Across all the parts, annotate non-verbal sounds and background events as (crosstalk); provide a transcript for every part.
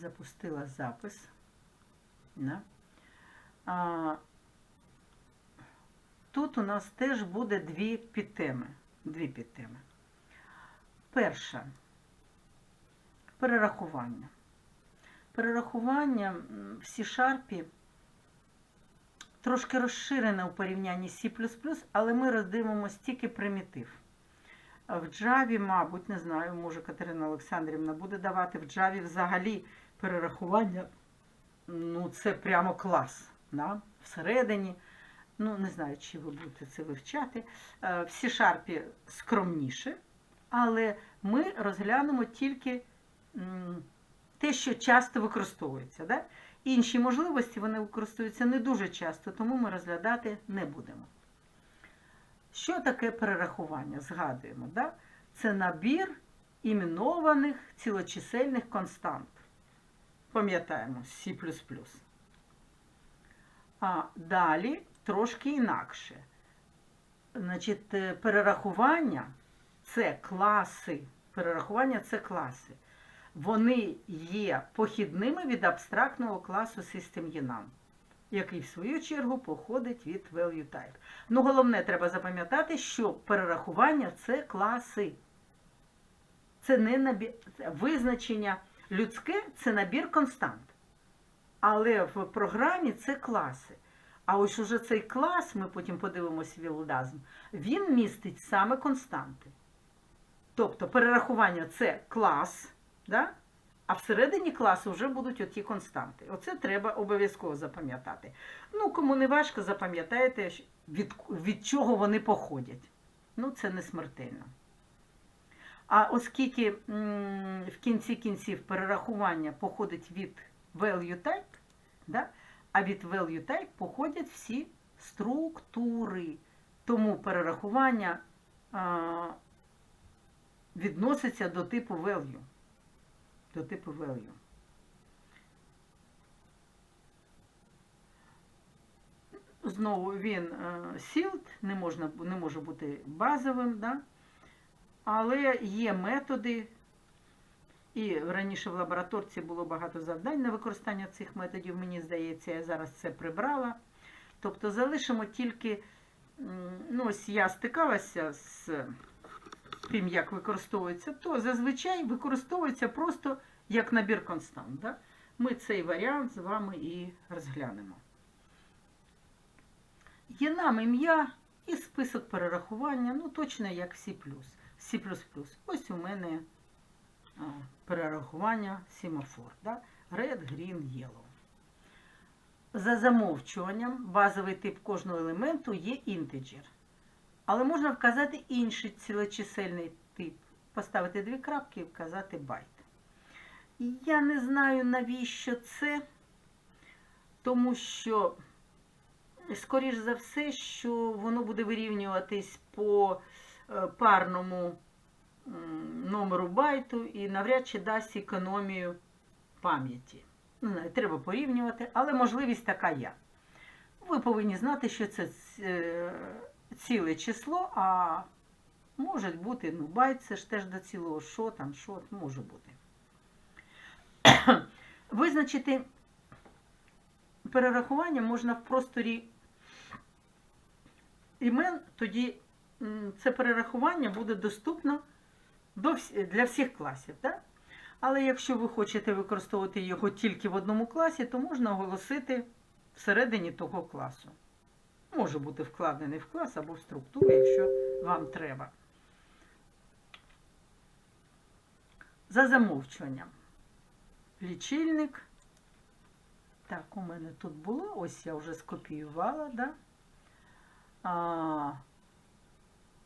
запустила запис. Да. А, тут у нас теж буде дві підтеми. Дві підтеми. Перша перерахування. Перерахування в C-Sharp трошки розширене у порівнянні з C++, але ми роздивимося тільки примітив. В Java, мабуть, не знаю, може Катерина Олександрівна буде давати в Java взагалі перерахування. Ну, це прямо клас. Да? Всередині. Ну, не знаю, чи ви будете це вивчати. Е, В C-Sharp скромніше, але ми розглянемо тільки те, що часто використовується. Да? Інші можливості вони використовуються не дуже часто, тому ми розглядати не будемо. Що таке перерахування? Згадуємо, да? це набір іменованих цілочисельних констант. Пам'ятаємо, C++. А далі трошки інакше. Значить, е, перерахування це класи. Перерахування це класи. Вони є похідними від абстрактного класу SystemEnum, який в свою чергу походить від value type. Ну, головне, треба запам'ятати, що перерахування це класи. Це не набір визначення людське це набір констант. Але в програмі це класи. А ось уже цей клас, ми потім подивимося вілдазм, він містить саме константи. Тобто перерахування це клас, да? а всередині класу вже будуть оті константи. Оце треба обов'язково запам'ятати. Ну, кому не важко, запам'ятаєте, від, від чого вони походять. Ну, це не смертельно. А оскільки в кінці кінців перерахування походить від value type, да? а від value type походять всі структури. Тому перерахування а, відноситься до типу value. До типу value. Знову він е, sealed, не, можна, не може бути базовим, да? Але є методи, і раніше в лабораторці було багато завдань на використання цих методів, мені здається, я зараз це прибрала. Тобто залишимо тільки, ну ось я стикалася з тим, як використовується, то зазвичай використовується просто як набір констант. Да? Ми цей варіант з вами і розглянемо. Є нам ім'я і список перерахування, ну точно як C++. C++. Ось у мене перерахування семафор. Да? Red, green, yellow. За замовчуванням базовий тип кожного елементу є інтеджер. Але можна вказати інший цілочисельний тип. Поставити дві крапки і вказати байт. Я не знаю, навіщо це, тому що, скоріш за все, що воно буде вирівнюватись по парному номеру байту і навряд чи дасть економію пам'яті. Треба порівнювати, але можливість така є. Ви повинні знати, що це е, ціле число, а може бути, ну, байт, це ж теж до цілого, що там, що може бути. (coughs) Визначити перерахування можна в просторі імен, тоді це перерахування буде доступно для всіх класів. Так? Але якщо ви хочете використовувати його тільки в одному класі, то можна оголосити всередині того класу. Може бути вкладений в клас або в структуру, якщо вам треба. За замовчуванням. Лічильник. Так, у мене тут було, ось я вже скопіювала, да? А,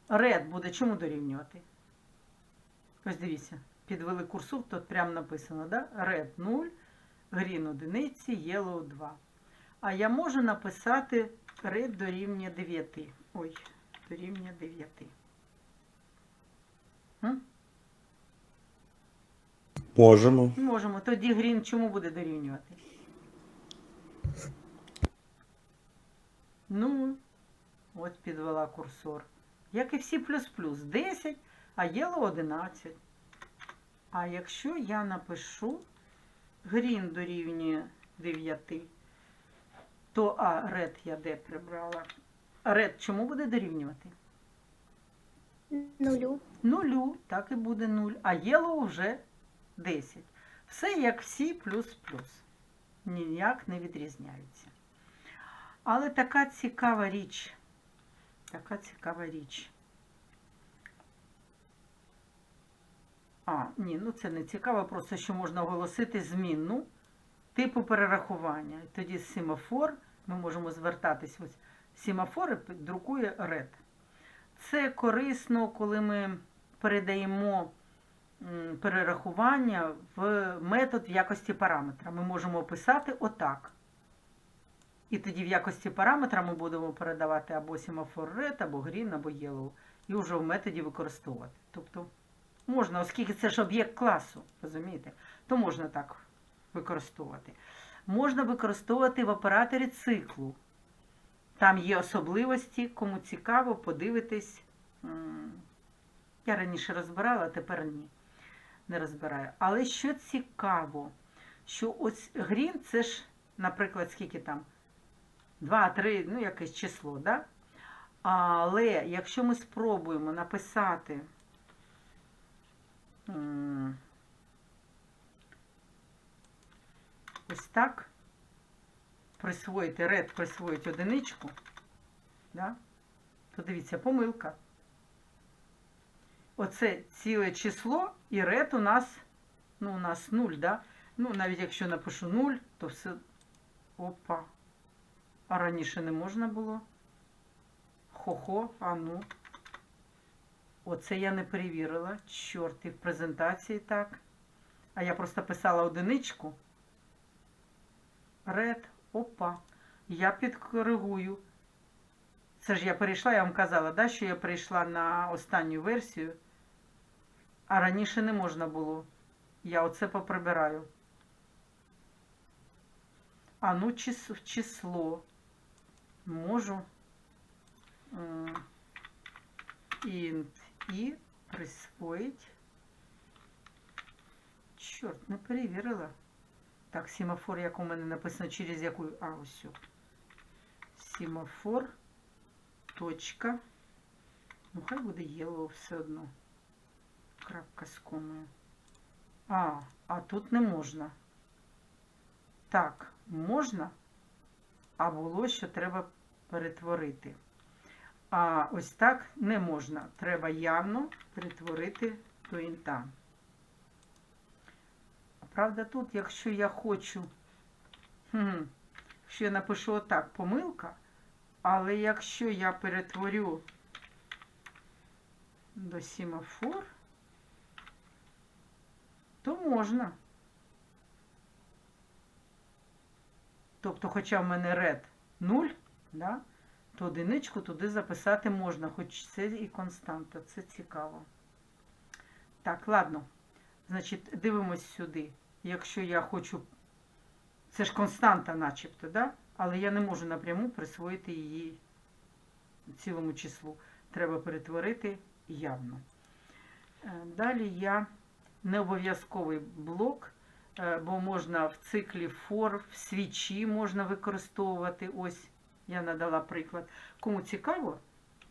Red буде чому дорівнювати? Ось дивіться, підвели курсор, тут прямо написано, да? Red 0, green 1, yellow 2. А я можу написати red дорівнює 9. Ой, дорівнює 9. М? Можемо. Можемо. Тоді green чому буде дорівнювати? Ну, от підвела курсор. Як і всі плюс-плюс 10, а yellow 11. А якщо я напишу Green дорівнює 9, то а red я де прибрала? Red чому буде дорівнювати? Нулю. Нулю, так і буде 0, а yellow вже 10. Все як всі плюс-плюс. Ніяк не відрізняються. Але така цікава річ. Така цікава річ. А, ні, ну це не цікаво, просто що можна оголосити змінну типу перерахування. Тоді семафор, ми можемо звертатись ось семафори друкує red. Це корисно, коли ми передаємо перерахування в метод в якості параметра. Ми можемо описати отак. І тоді в якості параметра ми будемо передавати або семафор red, або green, або yellow. І вже в методі використовувати. Тобто можна, оскільки це ж об'єкт класу, розумієте, то можна так використовувати. Можна використовувати в операторі циклу. Там є особливості, кому цікаво, подивитись. Я раніше розбирала, а тепер ні. Не розбираю. Але що цікаво, що ось грін це ж, наприклад, скільки там? 2, 3, ну якесь число, да? Але якщо ми спробуємо написати ось так, присвоїти ред, присвоїти одиничку, да? то дивіться, помилка. Оце ціле число і ред у нас, ну, у нас 0, да? Ну, навіть якщо напишу 0, то все. Опа. А раніше не можна було. Хо-хо, а ну. Оце я не перевірила. Чорт, і в презентації так. А я просто писала одиничку. Ред, опа. Я підкоригую. Це ж я перейшла, я вам казала, да, що я перейшла на останню версію. А раніше не можна було. Я оце поприбираю. А ну число. Можу. м, Int і присвоїть. Чорт, не перевірила. Так, семафор, як у мене написано, через яку. А, ось. Семафор. Точка. Ну, хай буде yellow все одно. Крапка з комою. А, а тут не можна. Так, можна, а було, що треба перетворити. А ось так не можна. Треба явно перетворити до інта. Правда, тут, якщо я хочу, хм, якщо я напишу отак, помилка, але якщо я перетворю до семафор, то можна. Тобто, хоча в мене red 0, да, то одиничку туди записати можна, хоч це і константа, це цікаво. Так, ладно. Значить, дивимось сюди. Якщо я хочу. Це ж константа, начебто, да? але я не можу напряму присвоїти її цілому числу. Треба перетворити явно. Е, Далі я не обов'язковий блок, е, бо можна в циклі for, в свічі можна використовувати. Ось я надала приклад. Кому цікаво,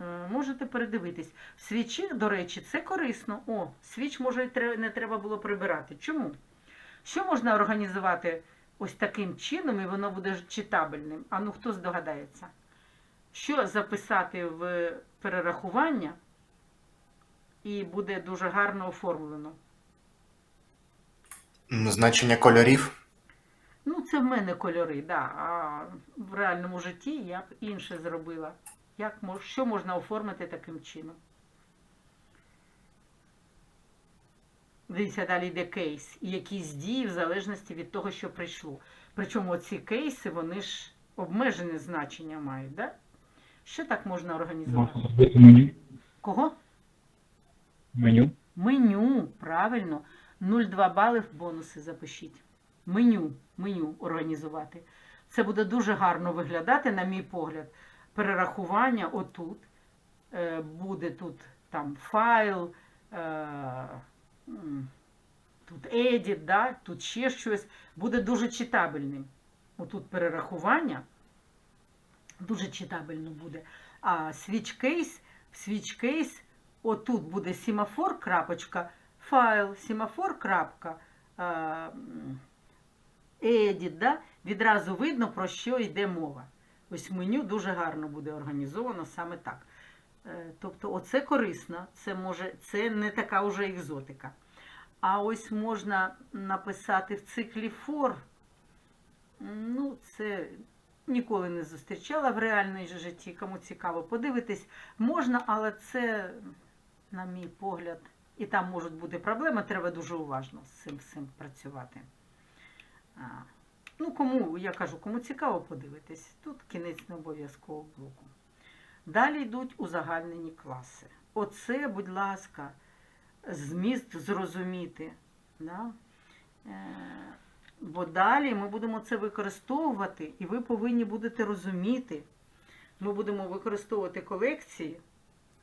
е, можете передивитись. Свічі, до речі, це корисно. О, свіч може і не треба було прибирати. Чому? Що можна організувати ось таким чином, і воно буде читабельним? А ну хто здогадається? Що записати в перерахування і буде дуже гарно оформлено? Значення кольорів. Це в мене кольори, да. А в реальному житті я б інше зробила. Як що можна оформити таким чином? Дивіться, далі йде кейс. І якісь дії в залежності від того, що прийшло. Причому ці кейси, вони ж обмежене значення мають, да? Що так можна організувати? Меню. Кого? Меню. Меню, правильно. 0,2 бали в бонуси запишіть. Меню, меню організувати. Це буде дуже гарно виглядати, на мій погляд. Перерахування отут. Е, буде тут там файл, е, тут edit, да, тут ще щось, буде дуже читабельним. Отут перерахування дуже читабельно буде. А в switch отут буде семафор, крапочка, файл, семафор, крапка, м, edit, да? відразу видно, про що йде мова. Ось меню дуже гарно буде організовано саме так. Е, Тобто, оце корисно, це може, це не така вже екзотика. А ось можна написати в циклі for. Ну, це ніколи не зустрічала в реальній житті. Кому цікаво подивитись, можна, але це, на мій погляд, і там можуть бути проблеми, треба дуже уважно з цим всім працювати. Ну, кому, я кажу, кому цікаво подивитись, тут кінець не обов'язково блоку. Далі йдуть узагальнені класи. Оце, будь ласка, зміст зрозуміти. Да? Е, бо далі ми будемо це використовувати, і ви повинні будете розуміти. Ми будемо використовувати колекції,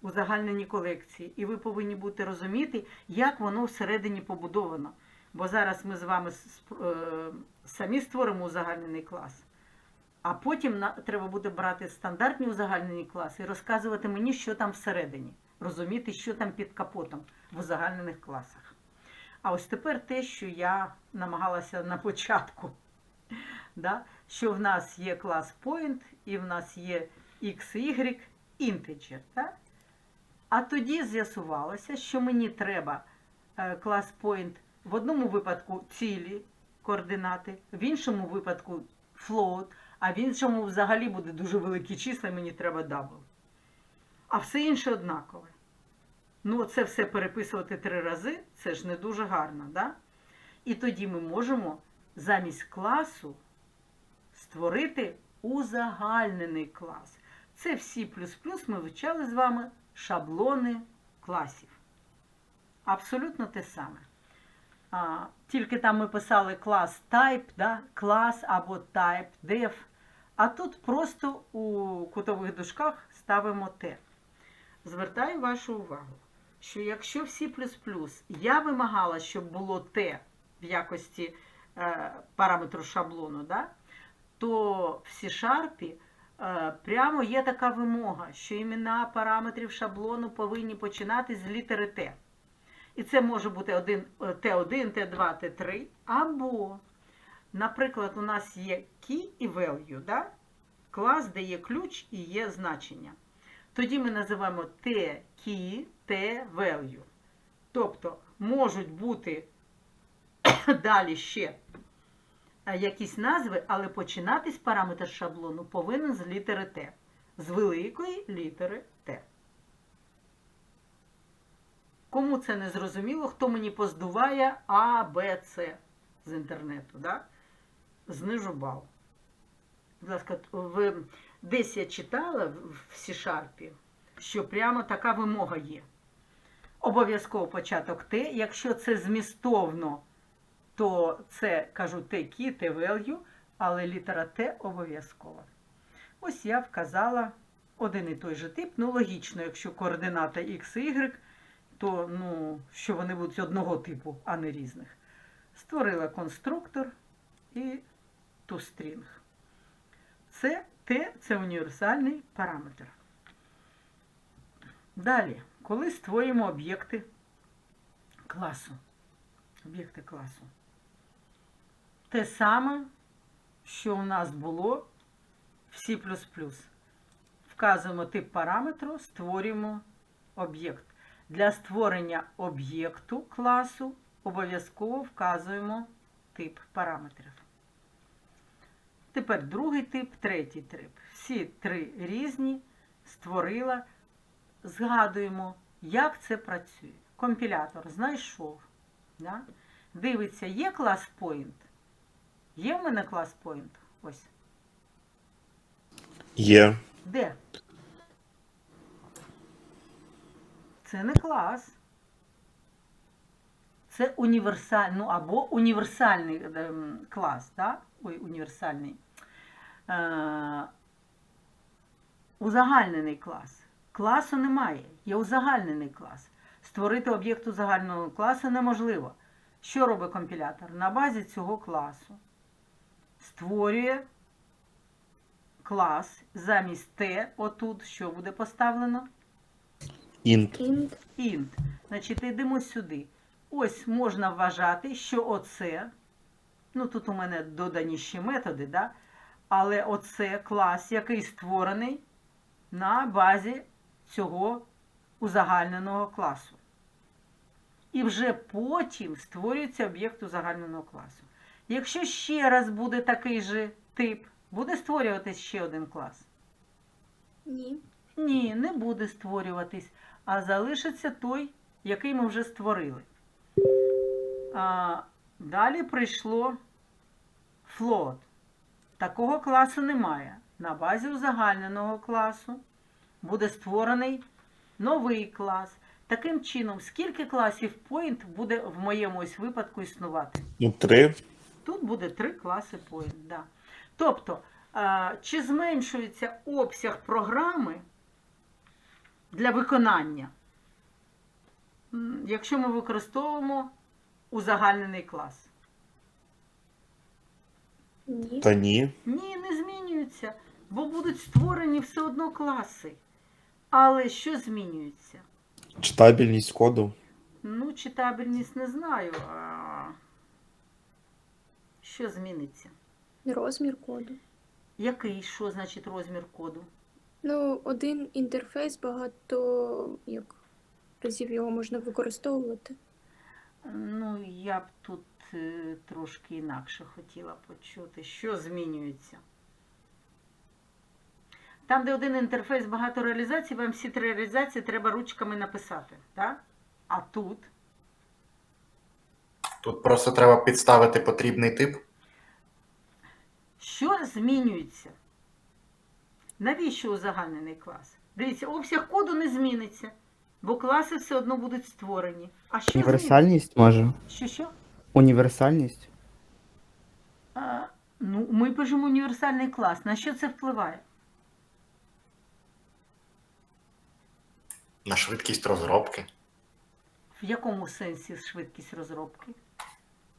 узагальнені колекції, і ви повинні будете розуміти, як воно всередині побудовано. Бо зараз ми з вами е, самі створимо узагальнений клас. А потім треба буде брати стандартні узагальнені класи і розказувати мені, що там всередині, розуміти, що там під капотом в узагальнених класах. А ось тепер те, що я намагалася на початку, (laughs) да? що в нас є клас point і в нас є x, y, integer. Так? А тоді з'ясувалося, що мені треба е, клас point в одному випадку цілі координати, в іншому випадку float, а в іншому взагалі буде дуже великі числа, і мені треба дабл. А все інше однакове. Ну, це все переписувати три рази, це ж не дуже гарно, да? І тоді ми можемо замість класу створити узагальнений клас. Це в C++ ми вивчали з вами шаблони класів. Абсолютно те саме. А, тільки там ми писали клас type, да? клас або type def. А тут просто у кутових дужках ставимо T. Звертаю вашу увагу, що якщо в C++ я вимагала, щоб було T в якості е, параметру шаблону, да? то в C-Sharp е, прямо є така вимога, що імена параметрів шаблону повинні починати з літери T. І це може бути один, е, T1, T2, T3, або, наприклад, у нас є key і value, да? клас, де є ключ і є значення. Тоді ми називаємо T-key, T-value. Тобто можуть бути (coughs) далі ще е, якісь назви, але починатись параметр шаблону повинен з літери Т. З великої літери Т. Кому це не зрозуміло, хто мені поздуває А, Б, С з інтернету, да? знижу бал. Будь ласка, в, десь я читала в C-Sharp, що прямо така вимога є. Обов'язково початок Т. Якщо це змістовно, то це кажу T-key, T-value, але літера Т обов'язково. Ось я вказала один і той же тип. Ну, логічно, якщо координата X Y, то ну, що вони будуть одного типу, а не різних. Створила конструктор і toString. Це Т це універсальний параметр. Далі, коли створюємо об'єкти класу. Об'єкти класу. Те саме, що у нас було в C++. Вказуємо тип параметру, створюємо об'єкт. Для створення об'єкту класу обов'язково вказуємо тип параметрів. Тепер другий тип, третій тип. Всі три різні створила. Згадуємо, як це працює. Компілятор знайшов. Да? Дивиться, є клас point? Є в мене клас point? Ось. Є. Де? Це не клас. Це універсальний, ну або універсальний ем, клас, так? Ой, універсальний. Е, узагальнений клас. Класу немає, є узагальнений клас. Створити об'єкт узагальненого класу неможливо. Що робить компілятор? На базі цього класу створює клас замість T, отут, що буде поставлено? Int. Int. int. Значить, йдемо сюди. Ось можна вважати, що оце, ну тут у мене додані ще методи, да? але оце клас, який створений на базі цього узагальненого класу. І вже потім створюється об'єкт узагальненого класу. Якщо ще раз буде такий же тип, буде створюватись ще один клас. Ні. Ні, не буде створюватись, а залишиться той, який ми вже створили. А, далі прийшло float. Такого класу немає. На базі узагальненого класу буде створений новий клас. Таким чином, скільки класів point буде в моєму ось випадку існувати? Ну, три. Тут буде три класи point. Да. Тобто, чи зменшується обсяг програми для виконання, якщо ми використовуємо узагальнений клас? Ні. Та ні. Ні, не змінюється, бо будуть створені все одно класи. Але що змінюється? Читабельність коду. Ну, читабельність не знаю. А... Що зміниться? Розмір коду. Який, що значить розмір коду? Ну, один інтерфейс багато як разів його можна використовувати. Ну, я б тут е, трошки інакше хотіла почути, що змінюється. Там, де один інтерфейс багато реалізацій, вам всі три реалізації треба ручками написати. Так? А тут Тут просто треба підставити потрібний тип. що змінюється? Навіщо узагальнений клас? Дивіться, обсяг коду не зміниться, бо класи все одно будуть створені. А що зміниться? Універсальність може? Що що? Універсальність? А, ну, ми пишемо універсальний клас. На що це впливає? На швидкість розробки. В якому сенсі швидкість розробки?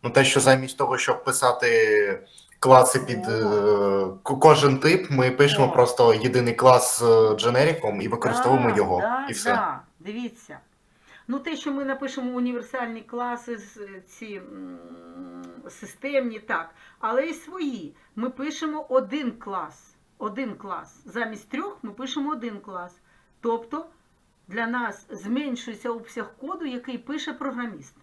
Ну, те, що замість того, щоб писати класи під е, кожен тип, ми пишемо О. просто єдиний клас з дженериком і використовуємо Да, його. Да, і все. Да, дивіться. Ну, те, що ми напишемо універсальні класи, з- ці м, системні, так, але і свої. Ми пишемо один клас. Один клас. Замість трьох ми пишемо один клас. Тобто для нас зменшується обсяг коду, який пише програміст.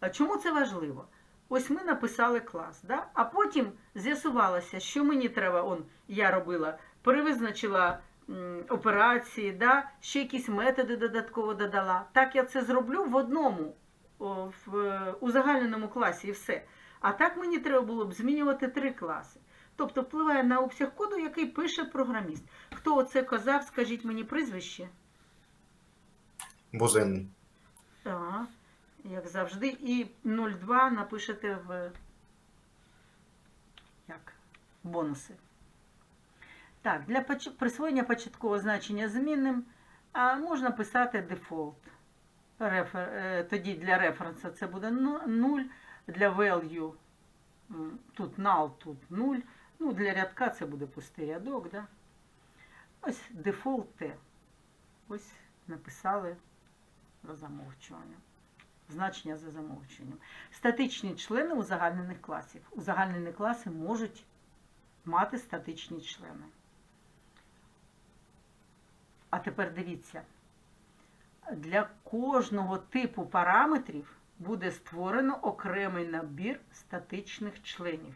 А чому це важливо? Ось ми написали клас, да? а потім з'ясувалося, що мені треба, он, я робила, перевизначила м, операції, да? ще якісь методи додатково додала. Так я це зроблю в одному, о, в узагальненому класі і все. А так мені треба було б змінювати три класи. Тобто впливає на обсяг коду, який пише програміст. Хто оце казав, скажіть мені прізвище. Бузин. Ага, як завжди. І 02 напишете в як? бонуси. Так, для присвоєння початкового значення змінним а можна писати дефолт. Рефер... е, Тоді для референса це буде 0, для value тут null, тут 0. Ну, для рядка це буде пустий рядок. Да? Ось дефолт T. Ось написали за замовчуванням. Значення за замовчуванням. Статичні члени узагальнених класів. Узагальнені класи можуть мати статичні члени. А тепер дивіться. Для кожного типу параметрів буде створено окремий набір статичних членів.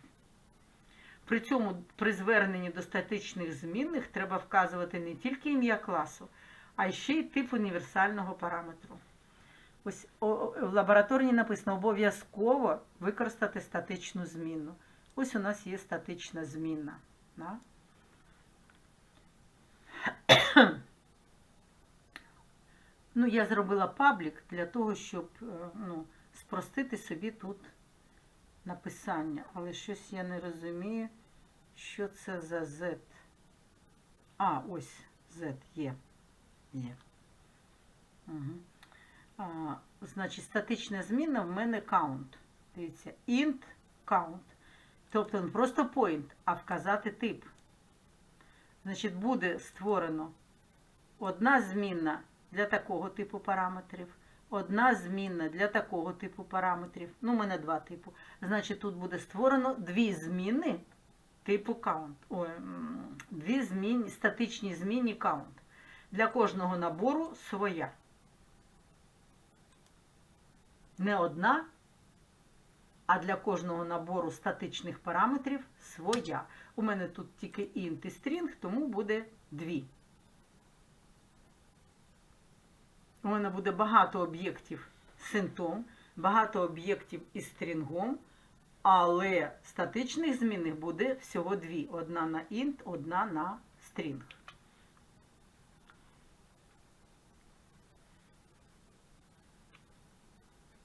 При цьому при зверненні до статичних змінних треба вказувати не тільки ім'я класу, а ще й тип універсального параметру. Ось в лабораторній написано обов'язково використати статичну змінну. Ось у нас є статична змінна. Да? (coughs) Ну, я зробила паблік для того, щоб е, ну, спростити собі тут написання. Але щось я не розумію, що це за Z. А, ось Z є. Є. Угу. Значить, статична зміна в мене count. Дивіться, int count. Тобто не просто point, а вказати тип. Значить, буде створено одна змінна для такого типу параметрів, одна змінна для такого типу параметрів. Ну, у мене два типу. Значить, тут буде створено дві зміни типу count. Ой, дві змінні, статичні змінні count. Для кожного набору своя. Не одна, а для кожного набору статичних параметрів своя. У мене тут тільки int і string, тому буде дві. У мене буде багато об'єктів з інтом, багато об'єктів із стрінгом, але статичних змінних буде всього дві. Одна на int, одна на string.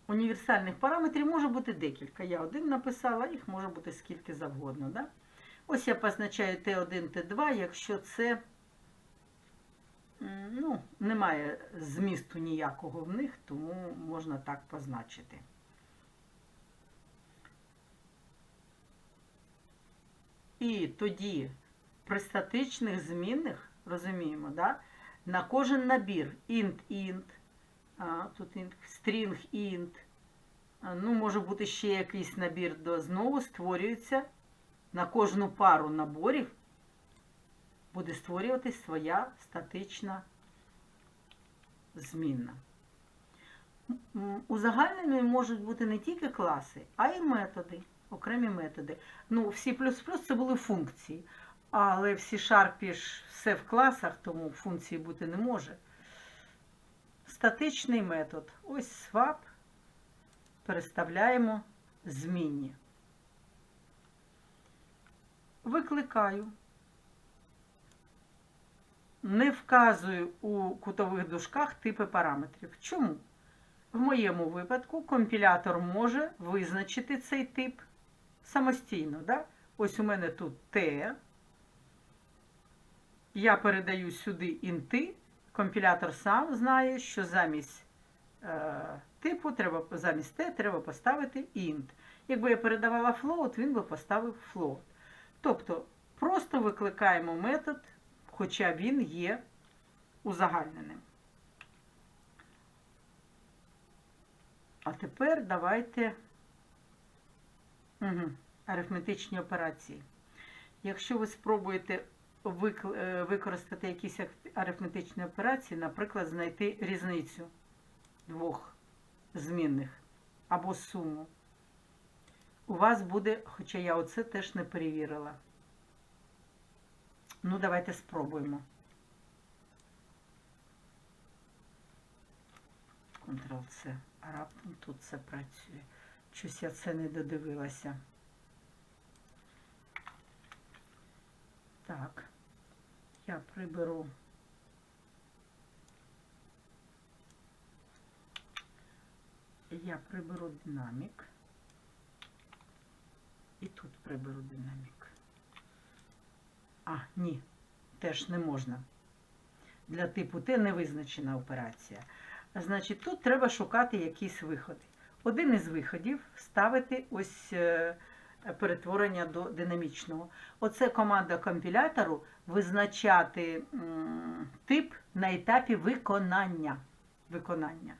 Універсальних параметрів може бути декілька. Я один написала, їх може бути скільки завгодно. Да? Ось я позначаю Т1, Т2, якщо це ну, немає змісту ніякого в них, тому можна так позначити. І тоді при статичних змінних, розуміємо, да, на кожен набір int int, а, тут string int, ну, може бути ще якийсь набір, до знову створюється на кожну пару наборів буде створюватись своя статична змінна. М, Узагальненими можуть бути не тільки класи, а й методи, окремі методи. Ну, в C++ це були функції, але в C-Sharp ж все в класах, тому функції бути не може. Статичний метод. Ось swap переставляємо змінні. Викликаю. Не вказую у кутових дужках типи параметрів. Чому? В моєму випадку компілятор може визначити цей тип самостійно. Да? Ось у мене тут T. Я передаю сюди інти. Компілятор сам знає, що замість е, типу треба, замість T треба поставити int. Якби я передавала float, він би поставив float. Тобто просто викликаємо метод, хоча він є узагальненим. А тепер давайте угу. арифметичні операції. Якщо ви спробуєте використати якісь арифметичні операції, наприклад, знайти різницю двох змінних або суму, у вас буде, хоча я оце теж не перевірила. Ну, давайте спробуємо. Ctrl-C. А раптом тут це працює. Щось я це не додивилася. Так. Я приберу. Я приберу динамік. І тут приберу динамік. А, ні, теж не можна. Для типу Т не визначена операція. Значить, тут треба шукати якісь виходи. Один із виходів ставити ось е, перетворення до динамічного. Оце команда компілятору визначати тип на етапі виконання. виконання.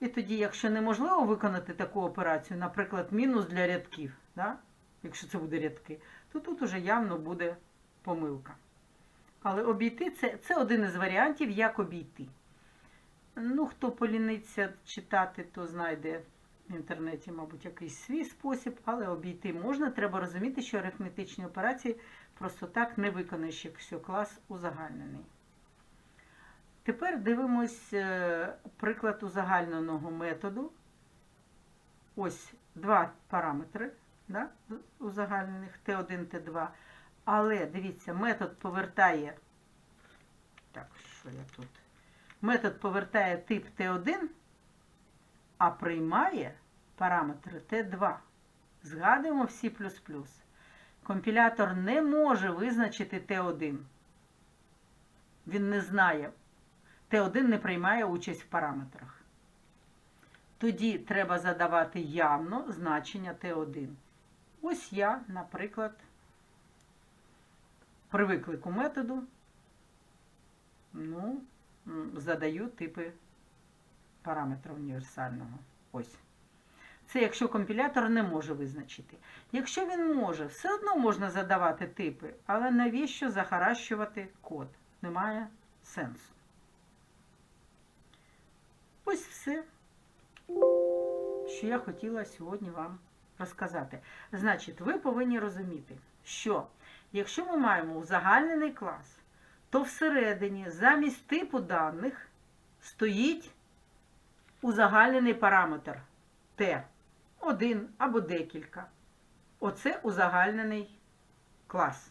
І тоді, якщо неможливо виконати таку операцію, наприклад, мінус для рядків, да? якщо це буде рядки, то тут уже явно буде помилка. Але обійти це, це один із варіантів, як обійти. Ну, хто поліниться читати, то знайде в інтернеті, мабуть, якийсь свій спосіб, але обійти можна. Треба розуміти, що арифметичні операції просто так не виконаєш, якщо клас узагальнений. Тепер дивимось е, приклад узагальненого методу. Ось два параметри да, узагальнених Т1, Т2. Але дивіться, метод повертає. Так, що я тут? Метод повертає тип Т1, а приймає параметри Т2. Згадуємо в C++. Компілятор не може визначити Т1. Він не знає. Т1 не приймає участь в параметрах. тоді треба задавати явно значення Т1. Ось я, наприклад, при виклику методу ну, задаю типи параметра універсального. Ось. Це якщо компілятор не може визначити. Якщо він може, все одно можна задавати типи, але навіщо захаращувати код? Немає сенсу. Ось все, що я хотіла сьогодні вам розказати. Значить, ви повинні розуміти, що якщо ми маємо узагальнений клас, то всередині замість типу даних стоїть узагальнений параметр Т. Один або декілька. Оце узагальнений клас.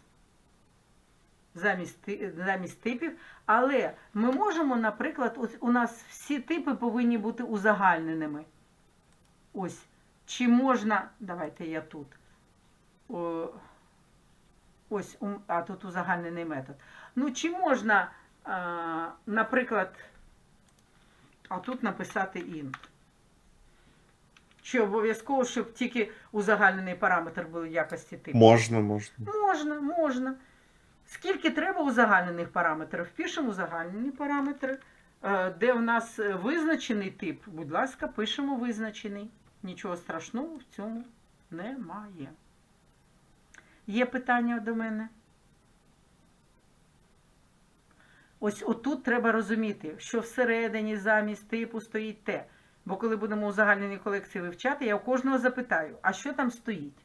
Замість, замість типів. Але ми можемо, наприклад, у нас всі типи повинні бути узагальненими. Ось. Чи можна. Давайте я тут. О, ось, а тут узагальнений метод. Ну, чи можна, а, наприклад, а тут написати int. Чи обов'язково, щоб тільки узагальнений параметр був якості типу? Можна, можна. Можна, можна. Скільки треба узагальнених параметрів? Пишемо узагальнені параметри. Е, Де у нас е, визначений тип, будь ласка, пишемо визначений. Нічого страшного в цьому немає. Є питання до мене? Ось отут треба розуміти, що всередині замість типу стоїть те. Бо коли будемо узагальнені колекції вивчати, я у кожного запитаю, а що там стоїть?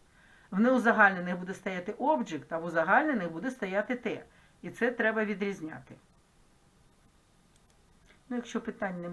В неузагальнених буде стояти object, а в узагальнених буде стояти те. І це треба відрізняти. Ну, якщо питань немає.